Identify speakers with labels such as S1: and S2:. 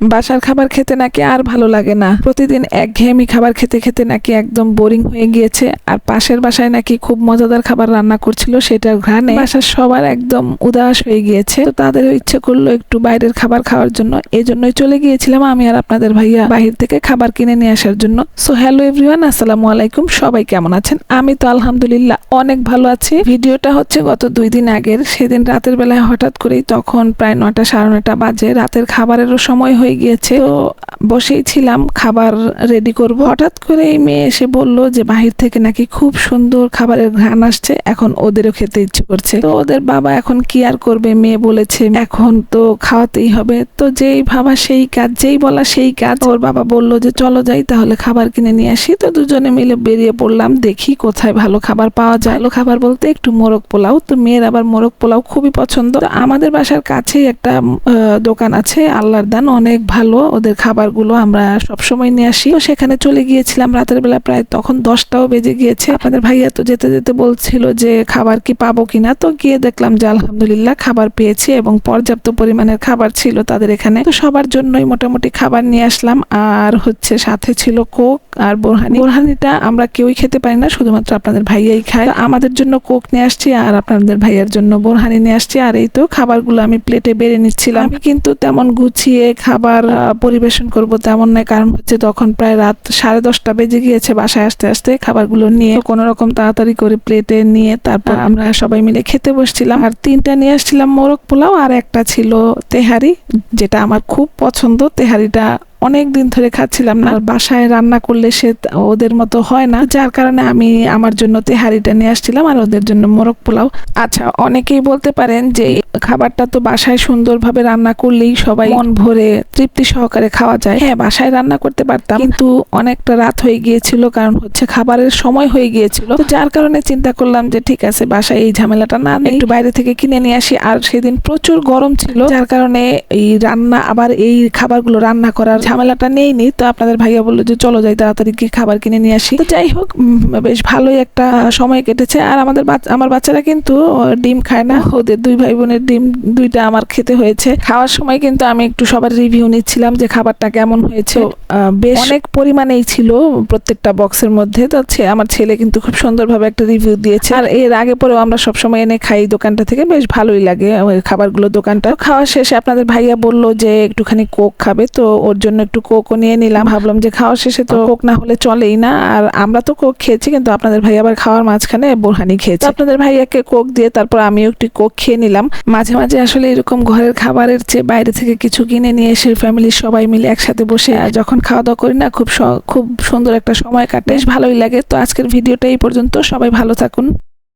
S1: বাসার খাবার খেতে নাকি আর ভালো লাগে না। প্রতিদিন একঘেয়েমি খাবার খেতে খেতে নাকি একদম বোরিং হয়ে গিয়েছে। আর পাশের বাসায় নাকি খুব মজাদার খাবার রান্না করছিল সেটার ঘ্রাণে বাসার সবার একদম উদাস হয়ে গিয়েছে। তো তাদেরও ইচ্ছে করল একটু বাইরের খাবার খাওয়ার জন্য। এই জন্যই চলে গিয়েছিলাম আমি আর আপনাদের ভাইয়া বাহির থেকে খাবার কিনে নিয়ে আসার জন্য। সো হ্যালো এভরিওয়ান আসসালামু আলাইকুম। সবাই কেমন আছেন? আমি তো আলহামদুলিল্লাহ অনেক ভালো আছি। ভিডিওটা হচ্ছে গত দুই দিন আগের। সেদিন রাতের বেলায় হঠাৎ করেই তখন প্রায় নটা সাড়ে নটা বাজে। রাতের খাবারেরও সময় গিয়েছে। তো বসেই ছিলাম, খাবার রেডি করব। হঠাৎ করে এই মেয়ে এসে বলল যে, বাহির থেকে নাকি খুব সুন্দর খাবারের ঘ্রাণ আসছে, এখন ওদেরও খেতে ইচ্ছে করছে। তো ওদের বাবা এখন কি আর করবে? মেয়ে বলেছে, এখন তো খাওয়াতেই হবে। তো যেই ভাবা সেই কাজ, যেই বলা সেই কাজ। ওর বাবা বলল যে, চলো যাই, তাহলে খাবার কিনে নিয়ে আসি। তো দুজনে মিলে বেরিয়ে পড়লাম, দেখি কোথায় ভালো খাবার পাওয়া যায়। ভালো খাবার বলতে একটু মোরগ পোলাও। তো মেয়ের আবার মোরগ পোলাও খুবই পছন্দ। আমাদের বাসার কাছেই একটা দোকান আছে, আল্লাহর দান, অনেক ভালো। ওদের খাবারগুলো আমরা সবসময় নিয়ে আসি। তো সেখানে চলে গিয়েছিলাম রাতের বেলা, প্রায় তখন দশটাও বেজে গিয়েছে। আপনাদের ভাইয়া তো যেতে যেতে বলছিল যে, খাবার কি পাবো কিনা? তো গিয়ে দেখলাম যে, আলহামদুলিল্লাহ, খাবার পেয়েছি এবং পর্যাপ্ত পরিমাণের খাবার ছিল তাদের এখানে। তো সবার জন্যই মোটামুটি খাবার নিয়ে আসলাম। আর হচ্ছে সাথে ছিল কোক আর বোরহানি। বোরহানিটা আমরা কেউই খেতে পারি না, শুধুমাত্র আপনাদের ভাইয়াই খায়। আমাদের জন্য কোক নিয়ে আসছি আর আপনাদের ভাইয়ার জন্য বোরহানি নিয়ে আসছি। আর এই তো খাবারগুলো আমি প্লেটে বেড়ে নিচ্ছিলাম। কিন্তু তেমন গুছিয়ে খাবার আহ, পরিবেশন করব তেমন নয়। কারণ হচ্ছে তখন প্রায় রাত সাড়ে দশটা বেজে গিয়েছে বাসায় আসতে আসতে খাবারগুলো নিয়ে। কোনো রকম তাড়াতাড়ি করে প্লেটে নিয়ে তারপর আমরা সবাই মিলে খেতে বসছিলাম। আর তিনটা নিয়ে আসছিলাম মোরগ পোলাও আর একটা ছিল তেহারি যেটা আমার খুব পছন্দ। তেহারিটা অনেক দিন ধরে খাচ্ছিলাম না। বাসায় রান্না করলে সে ওদের মতো হয় না। যার কারণে আমি আমার জন্য তেহারিটা নিয়ে আসছিলাম আর ওদের জন্য মোরগ পোলাও। আচ্ছা অনেকেই বলতে পারেন যে খাবারটা তো বাসায় সুন্দরভাবে রান্না করলেই সবাই মন ভরে তৃপ্তি সহকারে খাওয়া যায়। হ্যাঁ বাসায় রান্না করতে পারতাম। কিন্তু অনেকটা রাত হয়ে গিয়েছিল, কারণ হচ্ছে খাবারের সময় হয়ে গিয়েছিল। যার কারণে চিন্তা করলাম যে ঠিক আছে, বাসায় এই ঝামেলাটা না একটু বাইরে থেকে কিনে নিয়ে আসি। আর সেদিন প্রচুর গরম ছিল, যার কারণে এই রান্না, আবার এই খাবারগুলো রান্না করার ঝামেলাটা নেইনি তো আপনাদের ভাইয়া বলল যে চলো যাই তাড়াতাড়ি গিয়ে খাবার কিনে নিয়ে আসি। তো যাই হোক বেশ ভালোই একটা সময় কেটেছে। আর আমাদের আমার বাচ্চারা কিন্তু ডিম খায় না। ওদের দুই ভাই বোনের ডিম দুইটা আমার খেতে হয়েছে। খাওয়ার সময় কিন্তু আমি একটু সবার রিভিউ নিচ্ছিলাম যে খাবারটা কেমন হয়েছে। বেশ অনেক পরিমাণেই ছিল প্রত্যেকটা বক্সের মধ্যে। তো আমার ছেলে কিন্তু খুব সুন্দরভাবে একটা রিভিউ দিয়েছে। আর এর আগে পরেও আমরা সবসময় এনে খাই দোকানটা থেকে বেশ ভালোই লাগে ওই খাবারগুলো দোকানটা। খাওয়া শেষে আপনাদের ভাইয়া বলল যে একটুখানি কোক খাবে তো ওর জন্য একটু কোকও নিয়ে নিলাম। ভাবলাম যে খাওয়া শেষে তো কোক না হলে চলেই না। আর আমরা তো কোক খেয়েছি, কিন্তু আপনাদের ভাই আবার খাওয়ার মাঝখানে বোরহানি খেয়েছে। আপনাদের ভাইয়াকে কোক দিয়ে তারপর আমিও একটু কোক খেয়ে নিলাম। মাঝে মাঝে আসলে এরকম ঘরের খাবারের চেয়ে বাইরে থেকে কিছু কিনে নিয়ে এসে ফ্যামিলির সবাই মিলে একসাথে বসে যখন খাওয়া দাওয়া করি না, খুব খুব সুন্দর একটা সময় কাটে। বেশ ভালোই লাগে। তো আজকের ভিডিওটা এই পর্যন্ত। সবাই ভালো থাকুন।